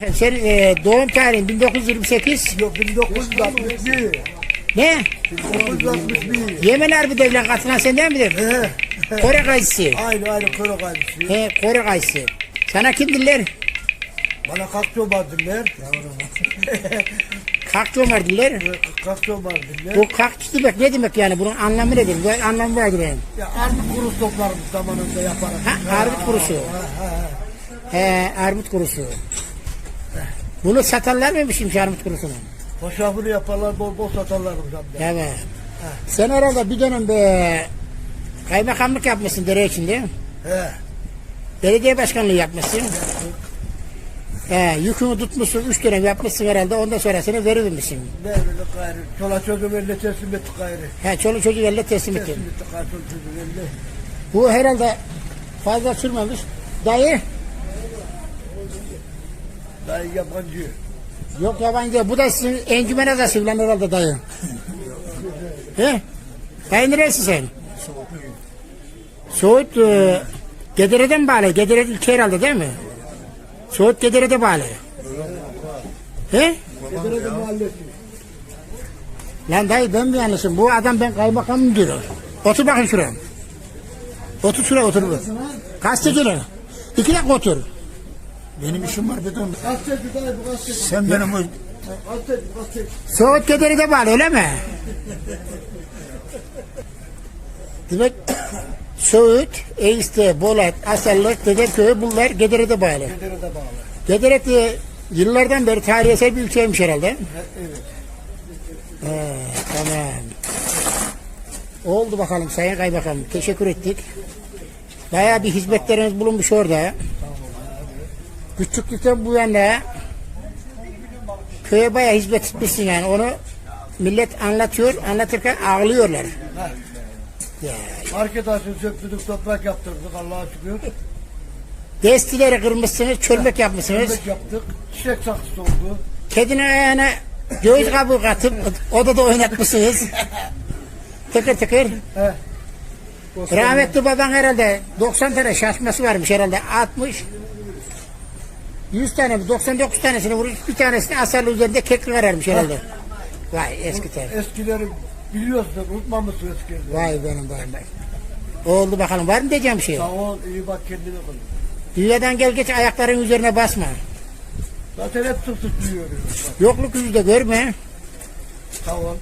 Sen e, doğum tarihin 1928. Yok 1961. Ne? 1961. Yemen Harbi devlet katılan sen değil midir? He. Kore kayısı. Aynı aynı kuru kayısı. He, Kore kayısı. Sana kim diller? Bana kalkço vardılar. Kakçı Ömer diller. Vardılar. Bu kakçı demek ne demek yani? Bunun anlamı nedir? Bu anlamı var gibi. Ya armut kurusu toplarım zamanında yaparım. Ha, armut kurusu. He, armut kurusu. Bunu satarlar mıymış armut kurusunu? Hoşafını yaparlar bol bol satarlarım zaten. Evet. Sen herhalde bir dönem be kaymakamlık yapmışsın dere içinde. He. Belediye başkanlığı yapmışsın. He, yükünü tutmuşsun, üç dönem yapmışsın herhalde. Ondan sonrasını verilmişsin. Böyle gayrı. Çola çocuğum eline teslim etti gayrı. He, çoluk çocuk elle teslim ettin. Teslim etti gayrı çoluk çocuğum eline. Bu herhalde fazla sürmemiş. Dayı, Dayı yabancı. yok yabancı. Bu da sizin encümen adası filan herhalde dayı. He? Dayı neresin sen? Soğut, e, Gedere'den bağlı. Gedere ilçe herhalde değil mi? Soğut Gedere'de bağlı. He? Edirne'de mahallesi. Lan dayı ben mi yanlışım? Bu adam ben kaymakamım diyor. Otur bakın şuraya. Otur şuraya otur. Gazeteciler. İki dakika otur. Benim işim var dayı bu gazeteci. Sen benim o Gazeteci gazeteci. Soğut Gedere'de bağlı öyle mi? Demek Söğüt, Eğiste, Bolat, Asallık, Dedeköy bunlar Gedere'de bağlı. Edirne'de bağlı. Gedere de yıllardan beri tarihsel bir ülkeymiş herhalde. He, Evet. He, tamam. Oldu bakalım Sayın Kaymakam. Teşekkür ettik. Bayağı bir hizmetleriniz bulunmuş orada. Küçüklükten bu yana köye bayağı hizmet etmişsin yani. Onu millet anlatıyor, anlatırken ağlıyorlar. Ha. Ya, Market açın söktürdük toprak yaptırdık Allah'a şükür. destileri kırmışsınız, çölmek yapmışsınız. Yemek yaptık. Çiçek saksısı oldu. Kedinin ayağına göğüs kabuğu katıp odada oynatmışsınız. tıkır tıkır. He. Rahmetli baban herhalde 90 tane şaşması varmış herhalde 60 100 tane mi 99 tanesini vurmuş bir tanesini asarlı üzerinde keklik ararmış herhalde. Vay eski tabi. Eskileri biliyorsun unutmamışsın eskileri. Vay benim vay. Oldu bakalım var mı diyeceğim bir şey? Sağ ol iyi bak kendine kıl. Dünyadan gel geç ayakların üzerine basma. Zaten hep sık duyuyoruz. Yokluk yüzde görme. Sağ ol.